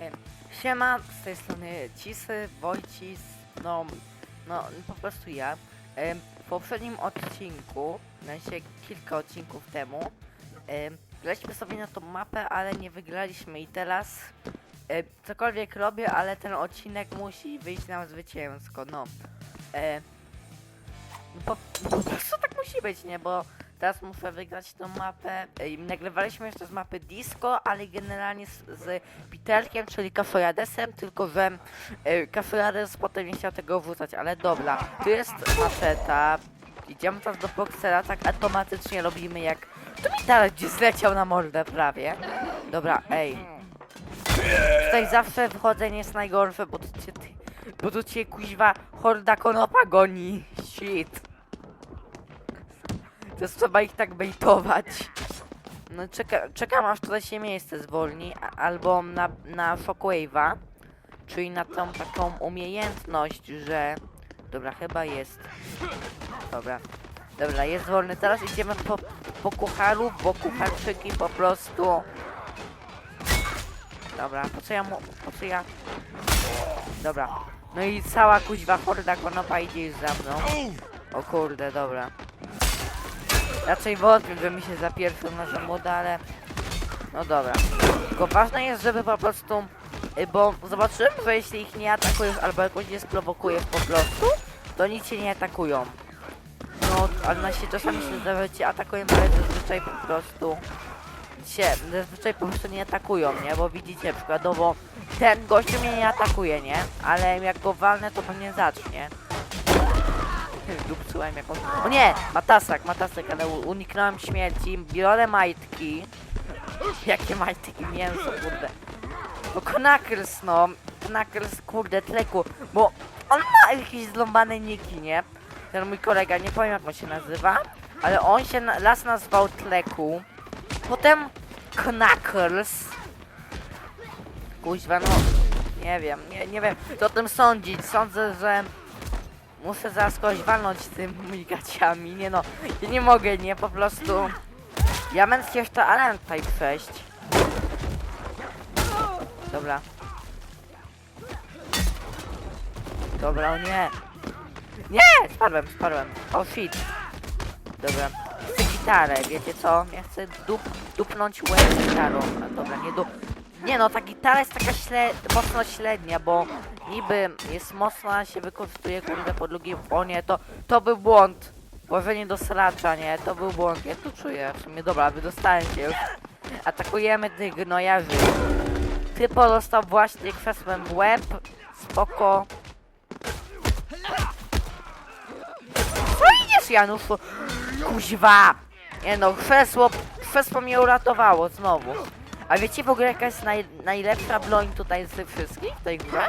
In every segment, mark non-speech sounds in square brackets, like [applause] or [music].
Em, Siema, z tej strony Cisy, Wojcis, no, no po prostu ja. W poprzednim odcinku, sensie kilka odcinków temu, em, graliśmy sobie na tą mapę, ale nie wygraliśmy i teraz cokolwiek robię, ale ten odcinek musi wyjść nam zwycięsko, no. No po, po prostu tak musi być, nie, bo teraz muszę wygrać tą mapę. Nagrywaliśmy jeszcze z mapy Disco, ale generalnie z, z Peterkiem, czyli Kafojadesem, tylko że e, Kafojades potem nie chciał tego wrzucać, ale dobra. Tu jest maszeta. Idziemy teraz do Boxera, tak automatycznie robimy jak... To mi dalej gdzieś zleciał na mordę prawie. Dobra, ej. Tutaj zawsze wychodzenie jest najgorsze, bo tu cię, bo tu cię kuźwa horda konopa goni. Shit. To trzeba ich tak bejtować. No czeka, czekam aż tutaj się miejsce zwolni, a- albo na, na Shockwave'a, czyli na tą taką umiejętność, że... Dobra, chyba jest. Dobra. Dobra, jest wolny. Teraz idziemy po, po kucharu, bo kucharczyki po prostu... Dobra, po co ja mu... po co ja... Dobra. No i cała kuźwa horda konopa idzie już za mną. O kurde, dobra. Raczej wątpię, że mi się za pierwszym razem uda, ale... No dobra. Tylko ważne jest, żeby po prostu... y, Bo zobaczyłem, że jeśli ich nie atakujesz albo jakoś nie sprowokujesz po prostu, to nic cię nie atakują. No, ale się czasami się zdarza, że atakują, ale zazwyczaj po prostu... Się, zazwyczaj po prostu nie atakują, nie? Bo widzicie, przykładowo ten gościu mnie nie atakuje, nie? Ale jak go walnę, to pewnie zacznie. Jakąś... O nie! Matasak, matasak, ale uniknąłem śmierci. Biorę majtki. Jakie majtki? Mięso, kurde. No Knuckles, no. Knuckles, kurde, tleku. Bo on ma jakieś zląbane niki, nie? Ten mój kolega, nie powiem jak on się nazywa. Ale on się na, raz nazwał Tleku. Potem Knuckles. Kuźwa, no. Nie wiem, nie, nie wiem co o tym sądzić. Sądzę, że muszę zaraz kogoś walnąć tymi gaciami. Nie no, ja nie mogę, nie, po prostu. Ja będę jeszcze Alan tutaj przejść. Dobra. Dobra, o nie. Nie! Spadłem, spadłem. O shit. Dobra. Chcę gitarę, wiecie co? Ja chcę dup, dupnąć łeb gitarą. Dobra, nie dup... Nie no, ta gitara jest taka śle... mocno średnia, bo niby jest mocno, a się wykorzystuje kurde po drugim... O nie, to, to był błąd. Włożenie do sracza, nie? To był błąd. Ja tu czuję w sumie. Dobra, wydostałem się już. Atakujemy tych gnojarzy. Typo dostał właśnie krzesłem w łeb. Spoko. Co idziesz, Januszu? Kuźwa! Nie no, krzesło, krzesło mnie uratowało znowu. A wiecie w ogóle jaka jest naj, najlepsza broń tutaj z tych wszystkich w tej grze?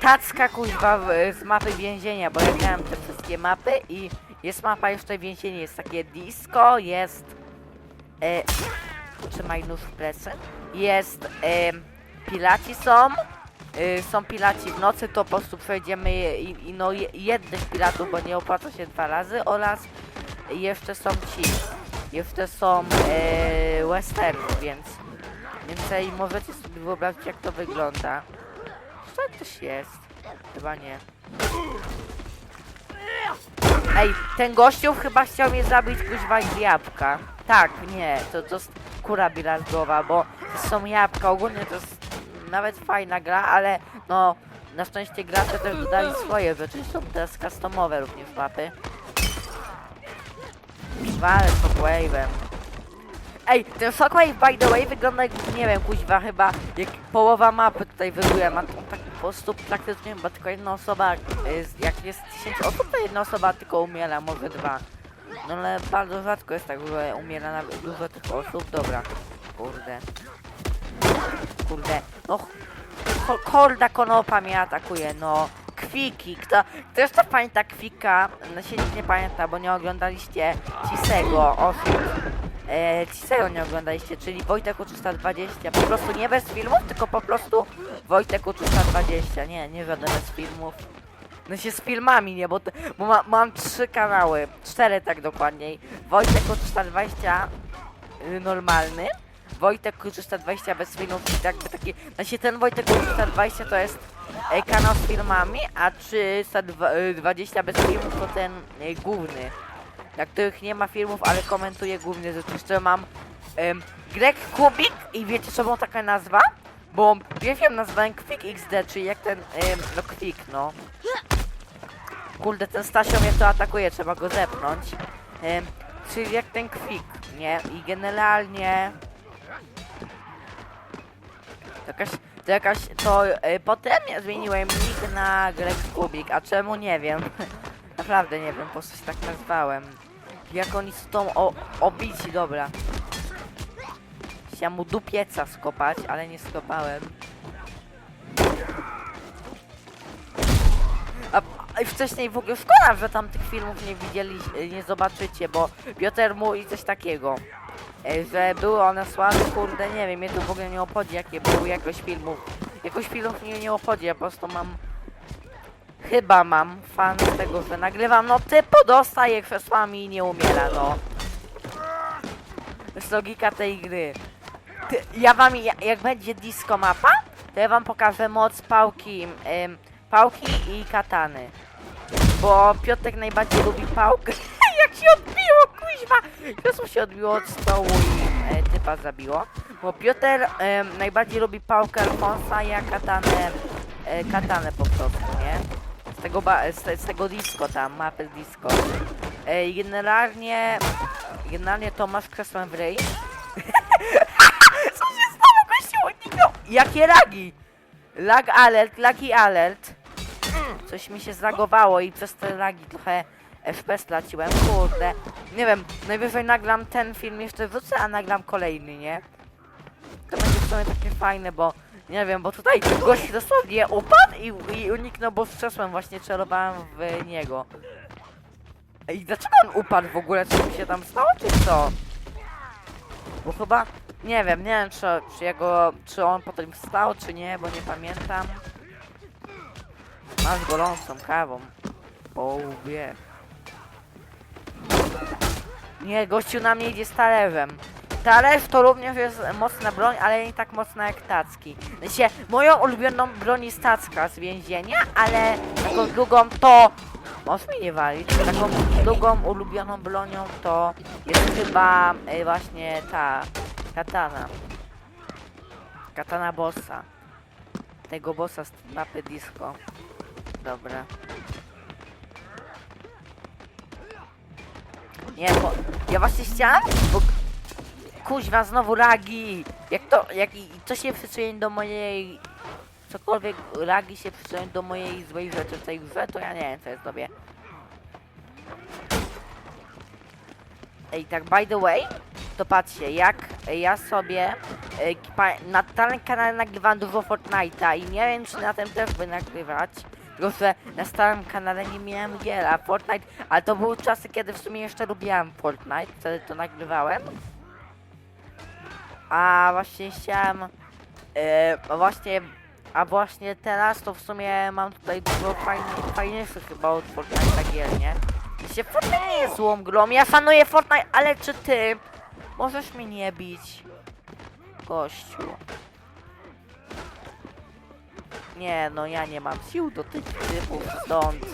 Tacka kuźwa z mapy więzienia, bo ja grałem te wszystkie mapy i jest mapa jeszcze więzienie, jest takie disco, jest... E, trzymaj nóż w plecy. Jest... E, pilaci są. E, są pilaci w nocy, to po prostu przejdziemy i, i no je- jednych pilatów, bo nie opłaca się dwa razy oraz jeszcze są ci. Jeszcze są e, westerny, więc więcej możecie sobie wyobrazić jak to wygląda. Co coś jest? Chyba nie. Ej, ten gościu chyba chciał mnie zabić kuźwa z jabłka. Tak, nie, to, to jest kura bilardowa, bo to są jabłka. Ogólnie to jest nawet fajna gra, ale no na szczęście gracze też dodali swoje rzeczy. Są teraz customowe również mapy. Walę Shockwave'em. Ej, ten Shockwave by the way wygląda jak, nie wiem, kuźwa chyba jak połowa mapy tutaj wygląda. Ma tak po prostu praktycznie chyba tylko jedna osoba, z- jak jest 10 osób, to jedna osoba tylko umiera, może dwa. No ale bardzo rzadko jest tak, że umiera nawet dużo tych osób. Dobra, kurde. Kurde, no horda konopa mnie atakuje, no. Kwiki, kto, kto jeszcze pamięta Kwika? No się nikt nie pamięta, bo nie oglądaliście Cisego, osób. E, Cisego nie oglądaliście, czyli Wojtek 320. Po prostu nie bez filmów, tylko po prostu Wojtek 320. Nie, nie żaden bez filmów. No się z filmami, nie, bo, bo ma, mam trzy kanały, cztery tak dokładniej. Wojtek 320 y, normalny, Wojtek korzysta 20 bez filmów i jakby taki, znaczy ten Wojtek korzysta 20 to jest e, kanał z filmami, a 320 bez filmów to ten e, główny, na których nie ma filmów, ale komentuje główne rzeczy. Jeszcze mam em, Greg Kubik i wiecie co była taka nazwa? Bo pierwszą nazwałem Quick XD, czyli jak ten, em, no Quick, no. Kurde, ten Stasio mnie to atakuje, trzeba go zepnąć. Em, czyli jak ten Quick, nie? I generalnie... To jakaś, to jakaś, to e, potem ja zmieniłem nick na Greg Kubik, a czemu nie wiem. [laughs] Naprawdę nie wiem, po co się tak nazwałem. Jak oni są tą o, obici, dobra. Chciałem mu dupieca skopać, ale nie skopałem. A, a wcześniej w ogóle szkoda, że tam tych filmów nie widzieli, nie zobaczycie, bo Piotr mówi coś takiego. Że były one słabe, kurde, nie wiem, mnie to w ogóle nie obchodzi, jakie były jakoś filmów. Jakoś filmów mnie nie obchodzi, ja po prostu mam... Chyba mam fan z tego, że nagrywam, no typu dostaje krzesłami i nie umiera, no. To jest logika tej gry. Ty, ja wam, ja, jak będzie disco mapa, to ja wam pokażę moc pałki, em, pałki i katany. Bo Piotrek najbardziej lubi pałkę. [laughs] jak się odbiło, kuźwa! Krzesło się odbiło od stołu i e, typa zabiło. Bo Piotr em, najbardziej lubi pałkę Alfonsa, ja katanę, e, katanę po prostu, nie? Z tego, ba, z, z tego disco tam, mapy disco. E, generalnie, generalnie Tomasz krzesłem w ryj. [laughs] Co się stało, gościu? Uniknął. Jakie lagi? Lag alert, lagi alert. Coś mi się zlagowało i przez te lagi trochę FPS straciłem, kurde. Nie wiem, najwyżej nagram ten film jeszcze wrócę, a nagram kolejny, nie? To będzie w sumie takie fajne, bo nie wiem, bo tutaj gość dosłownie upadł i, i uniknął, bo strzesłem właśnie celowałem w niego. I dlaczego on upadł w ogóle? Co mu się tam stało, czy co? Bo chyba, nie wiem, nie wiem, czy, czy jego, czy on potem wstał, czy nie, bo nie pamiętam. Masz gorącą kawą. O, wie. Nie, gościu na mnie idzie z talerzem. Talerz to również jest mocna broń, ale nie tak mocna jak tacki. Znaczy, moją ulubioną broń jest tacka z więzienia, ale taką drugą to... Możesz mnie nie walić. Taką drugą ulubioną bronią to jest chyba e, właśnie ta katana. Katana bossa. Tego bossa z mapy disco. Dobra. Nie, bo ja właśnie chciałem, bo kuźwa znowu lagi. Jak to, jak i to się przyczuje do mojej cokolwiek lagi się przyczuje do mojej złej rzeczy w tej grze, to ja nie wiem co jest sobie. Ej, tak by the way, to patrzcie, jak ja sobie e, na tym kanale nagrywam dużo Fortnite'a i nie wiem czy na tym też by nagrywać. Tylko, że na starym kanale nie miałem gier, a Fortnite, ale to były czasy, kiedy w sumie jeszcze lubiłem Fortnite, wtedy to nagrywałem. A właśnie chciałem, a właśnie, a właśnie teraz to w sumie mam tutaj dużo fajnie, fajniejszych chyba od Fortnite'a gier, nie? Się Fortnite nie jest złą grą, ja szanuję Fortnite, ale czy ty możesz mnie nie bić? Gościu. Nie, no ja nie mam sił do tych typów stąd.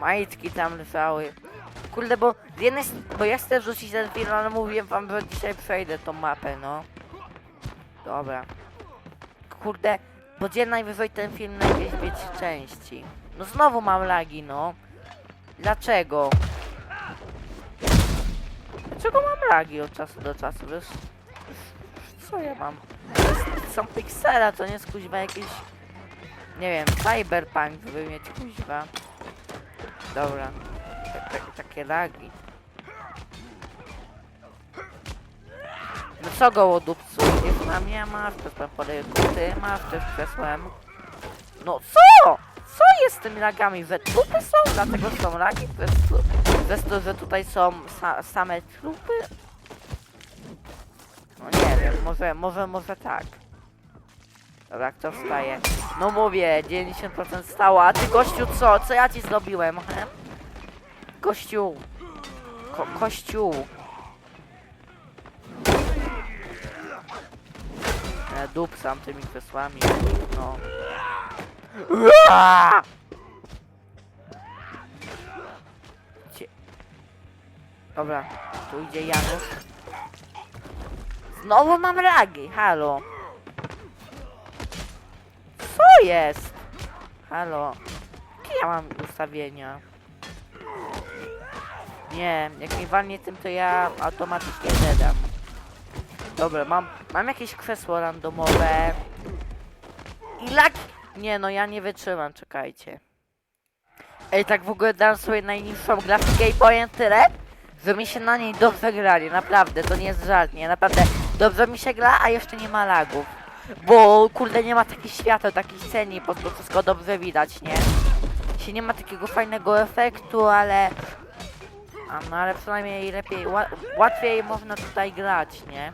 Majtki tam leżały. Kurde, bo z jednej bo ja chcę wrzucić ten film, ale mówię wam, że dzisiaj przejdę tą mapę, no. Dobra. Kurde, bo gdzie najwyżej ten film na jakiejś wiecie części. No znowu mam lagi, no. Dlaczego? Dlaczego mam lagi od czasu do czasu? Wiesz? Co ja mam? To jest, są piksela, to nie jest kuźwa jakiś... Nie wiem, cyberpunk by mieć kuźwa. Dobra. Tak, tak, takie lagi. No co gołodupcu? Jest na mnie, masz też pan podaję ty, masz też przesłem. No co? Co jest z tymi lagami? Że trupy są? Dlatego są lagi? Przez to że tutaj są sa same trupy? No nie wiem, może, może, może tak. Dobra, kto wstaje? No mówię, 90% stało, a ty gościu co? Co ja ci zrobiłem, he? Gościu. Ko kościół. dupsam tymi krzesłami, no. Cie... Dobra, tu idzie Janusz. Znowu mam lagi, halo. Jest? Halo. Jakie ja mam ustawienia? Nie, jak mi walnie tym, to ja automatycznie dedam. Dobra, mam, mam jakieś krzesło randomowe. I laki... Nie no, ja nie wytrzymam, czekajcie. Ej, tak w ogóle dam sobie najniższą grafikę i powiem tyle, że mi się na niej dobrze grali, naprawdę, to nie jest żart, nie, naprawdę dobrze mi się gra, a jeszcze nie ma lagów. Bo kurde nie ma takich świateł, takich sceni, po prostu wszystko dobrze widać, nie? Się nie ma takiego fajnego efektu, ale... A no ale przynajmniej lepiej, ła, łatwiej można tutaj grać, nie?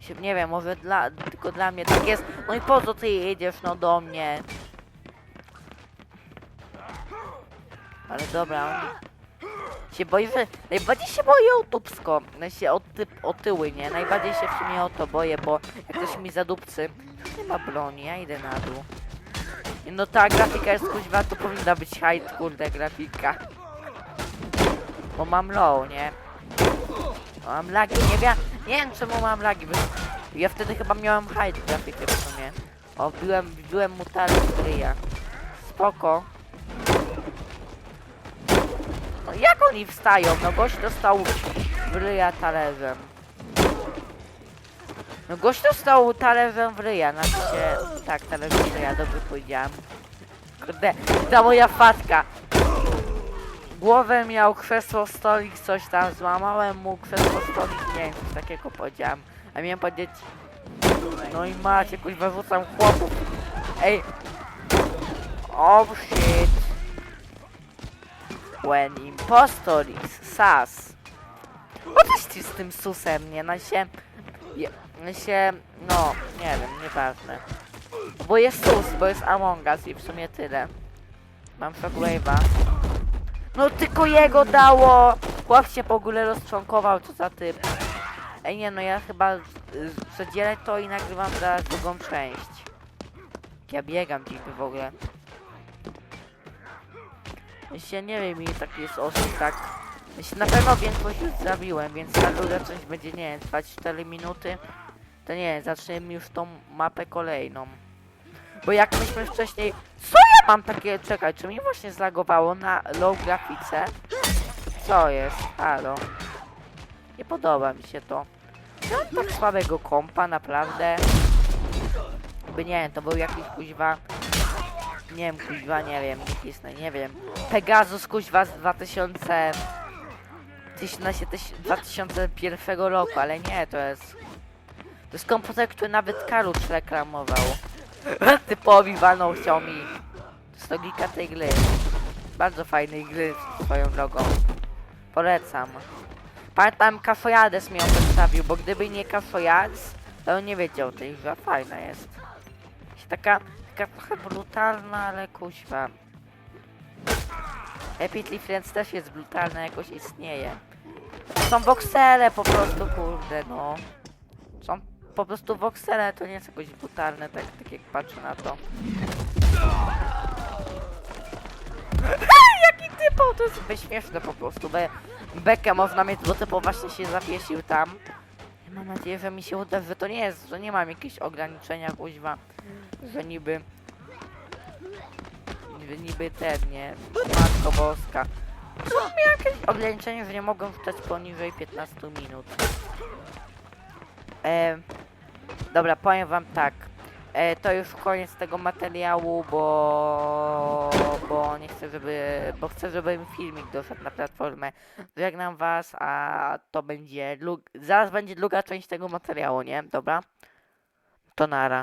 Się, nie wiem, może dla, tylko dla mnie tak jest. No i po co ty jedziesz no do mnie? Ale dobra, oni się boi, że najbardziej się boję o tupsko, no się o, typ, o tyły, nie? Najbardziej się w sumie o to boję, bo jak ktoś mi zadupcy, nie ma broni, ja idę na dół. No ta grafika jest kuźwa, to powinna być high, kurde, grafika. Bo mam low, nie? Mam lagi, nie wiem, nie wiem czemu mam lagi, bo ja wtedy chyba miałem high grafikę w sumie. O, byłem, byłem mu talent ryja. Spoko. No jak oni wstają? No gość dostał w ryja talerzem. No gość dostał talerzem w ryja, znaczy się... Tak, talerzem w ryja, dobrze powiedziałem. Kurde, ta moja fatka. Głowę miał krzesło, stolik, coś tam, złamałem mu krzesło, stolik, nie wiem, coś takiego powiedziałem. A miałem powiedzieć... No i macie, kuźwa, rzucam chłopów. Ej! Oh shit. When impostor is sus. O z tym susem, nie? Na się... Na się... No, nie wiem, nieważne. Bo jest sus, bo jest Among Us i w sumie tyle. Mam shockwave'a. No tylko jego dało! Chłop się w ogóle rozczłonkował, co za typ. Ej nie, no ja chyba y, przedzielę to i nagrywam zaraz drugą część. Ja biegam dziś w ogóle. Jeśli nie wiem ile tak jest osób, tak. Jeśli na pewno większość już zabiłem, więc ta druga część będzie, nie wiem, trwać 4 minuty. To nie zaczniemy już tą mapę kolejną. Bo jak myśmy wcześniej... Co ja mam takie... Czekaj, czy mi właśnie zlagowało na low grafice? Co jest? Halo. Nie podoba mi się to. Ja mam tak słabego kompa, naprawdę. By nie to był jakiś kuźwa... Nie wiem, kuźwa, nie wiem, no nie wiem. Pegasus kuźwa z 2000... 19 2001 roku, ale nie, to jest... To jest komputer, który nawet Kalucz reklamował. Typowi walnął chciał mi. To jest logika tej gry. Bardzo fajnej gry swoją drogą. Polecam. Pamiętam Kafojades mi ją przedstawił, bo gdyby nie Kafojades, to on nie wiedział tej. Fajna. Jest Taka, taka trochę brutalna, ale kuźwa. Epitly Friends też jest brutalna, jakoś istnieje. To są voxele po prostu, kurde, no. Są po prostu voxele, to nie jest jakoś brutalne, tak, tak jak patrzę na to. Jaki typo, to jest śmieszne po prostu, be, bekę można mieć, bo typo właśnie się zawiesił tam. Mam nadzieję, że mi się uda, że to nie jest, że nie mam jakichś ograniczenia, kuźwa, że niby... Że niby ten, nie, Matko Boska. Mam jakieś ograniczenie, że nie mogę wstać poniżej 15 minut? E, dobra, powiem wam tak. E, to już koniec tego materiału, bo, bo nie chcę, żeby, bo chcę, żeby filmik doszedł na platformę. Żegnam was, a to będzie, zaraz będzie druga część tego materiału, nie? Dobra? To nara.